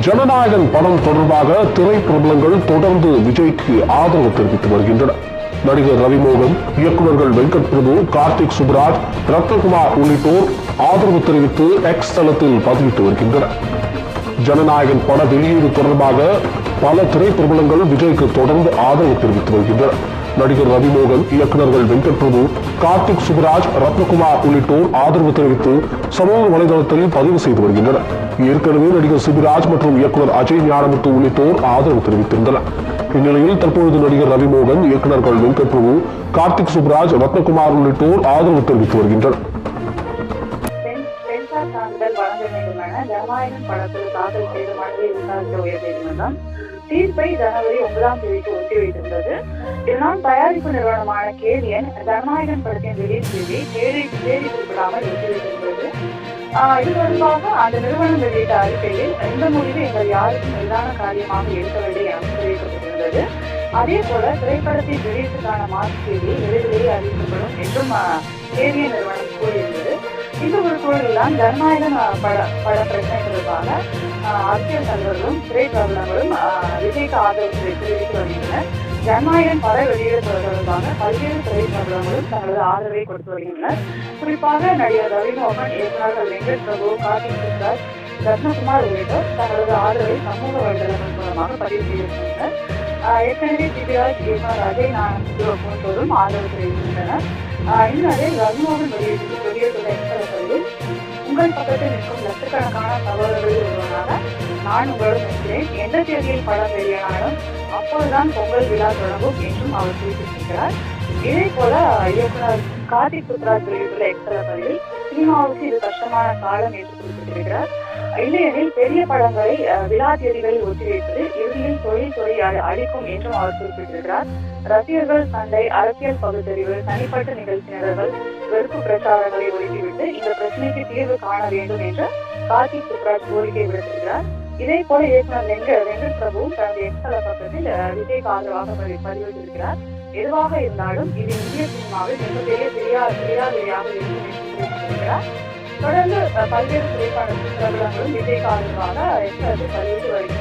ஜனநாயகன் படம் தொடர்பாக திரைப்பிரபலங்கள் தொடர்ந்து விஜய்க்கு ஆதரவு தெரிவித்து வருகின்றனர். நடிகர் ரவிமோகன் இயக்குநர்கள் வெங்கட் பிரபு கார்த்திக் சுப்ராஜ் ரத்னகுமார் உள்ளிட்டோர் ஆதரவு தெரிவித்து எக்ஸ் தளத்தில் பதிவிட்டு வருகின்றனர். ஜனநாயகன் பட வெளியீடு தொடர்பாக பல திரைப்பிரபலங்கள் விஜய்க்கு தொடர்ந்து ஆதரவு தெரிவித்து வருகின்றனர். நடிகர் ரவிமோகன் இயக்குநர்கள் வெங்கட் பிரபு கார்த்திக் சுப்ராஜ் ரத்னகுமார் உள்ளிட்டோர் ஆதரவு தெரிவித்து சமூக வலைதளத்தில் பதிவு செய்து வருகின்றனர். ஏற்கனவே நடிகர் சிபிராஜ் மற்றும் இயக்குநர் அஜய் ஞானமுத்து உள்ளிட்டோர் ஆதரவு தெரிவித்திருந்தனர். இந்நிலையில் தற்பொழுது நடிகர் ரவிமோகன் இயக்குநர்கள் வெங்கட் பிரபு கார்த்திக் சுப்ராஜ் ரத்னகுமார் உள்ளிட்டோர் ஆதரவு தெரிவித்து வருகின்றனர். வேண்டும் ஜனநாயகன் படத்தில் தாக்கல் செய்த மனுவை விசாரித்த உயர்நீதிமன்றம் தீர்ப்பை ஜனவரி ஒன்பதாம் தேதிக்கு ஒத்திவைத்திருந்தது இதனால் தயாரிப்பு நிறுவனமான கேவியன் ஜனநாயகன் படத்தின் ரிலீஸ் தேதியை தேதி தேதி குறிப்பிடாமல் ஒத்திவைத்திருந்தது இது தொடர்பாக அந்த நிறுவனம் வெளியிட்ட அறிக்கையில் எந்த முடிவு எங்கள் யாருக்கும் எதிரான காரியமாக எடுக்கவில்லை என தெரிவிக்கப்பட்டிருந்தது அதே போல திரைப்படத்தின் ரிலீஸுக்கான மாற்று தேதி விரைவிலேயே அறிவிக்கப்படும் என்றும் கேடிஎன் நிறுவனம் கூறியிருந்தது இது ஒரு சூழலில் ஜனநாயகன் பட பட பிரச்சனை அரசியல் தலைவர்களும் திரைப்பிரபலங்களும் ஆஹ், விஜய்க்கு ஆதரவு தெரிவித்து வருகின்றனர் ஜனநாயகன் பட வெளியீடு தொடர்பாக பல்வேறு திரைப்பிரபலங்களும் தங்களது ஆதரவை கொடுத்து வருகின்றனர் குறிப்பாக நடிகர் ரவிமோகன் இயக்குநர்கள் வெங்கட் பிரபு கார்த்திக் சுந்தர் ரத்னகுமார் உள்ளிட்டோர் தங்களது ஆதரவை சமூக வலைதளங்கள் மூலமாக பதிவு செய்திருக்கின்றனர். ஏற்கனவே சிபிராஜ் இயக்குனர் அஜய் நான் போன்றோரும் ஆதரவு தெரிவிக்கின்றனர். ஆஹ் இந்நாளில் ரவிமோகன் வெளியிட்டு வெளியிட்டுள்ள உங்கள் பக்கத்தில் நிற்கும் லட்சக்கணக்கான சகோதரர்களில் ஒருவனாக நான் உங்களுடன் இருக்கிறேன் எந்த தேதியில் படம் வெளியானாலும் அப்போதுதான் பொங்கல் விழா தொடங்கும் என்றும் அவர் குறிப்பிட்டிருக்கிறார். இதே போல இயக்குனர் கார்த்திக் புத்ராஜ் வெளியிட்டுள்ள எக்ஸ்பிரஸில் சினிமாவுக்கு இது கஷ்டமான காலம் என்று குறிப்பிட்டிருக்கிறார். இல்லையெனில் பெரிய படங்களை விழா தேதிகளில் ஒத்திவைப்பது இறுதியில் தொழில் துறை அளிக்கும் அழிக்கும் என்றும் அவர் குறிப்பிட்டிருக்கிறார். ரசிகர்கள் சண்டை அரசியல் பகுத்தறிவு தனிப்பட்ட நிகழ்ச்சி நிரல்கள் வெறுப்பு பிரச்சாரங்களை ஒதுக்கிவிட்டு இந்த பிரச்சனைக்கு தீர்வு காண வேண்டும் என்று கார்த்திக் சுப்ராஜ் கோரிக்கை விடுத்திருக்கிறார். இதே போல இயக்குனர் வெங்க வெங்கட் பிரபு தனது எக்ஸல பக்கத்தில் விஜய்க்கு ஆதரவாக பதிவிட்டிருக்கிறார் எதுவாக இருந்தாலும் இது இந்திய சினிமாவில் மிகப்பெரிய பெரியா பெரியாதையாக இருக்கும் என்று குறிப்பிட்டிருக்கிறார் தொடர்ந்து பல்வேறு திரைப்பட பிரபலங்களும் விஜய்க்கு ஆதரவாக எக்ஸலத்தில் பதிவிட்டு வருகிறார்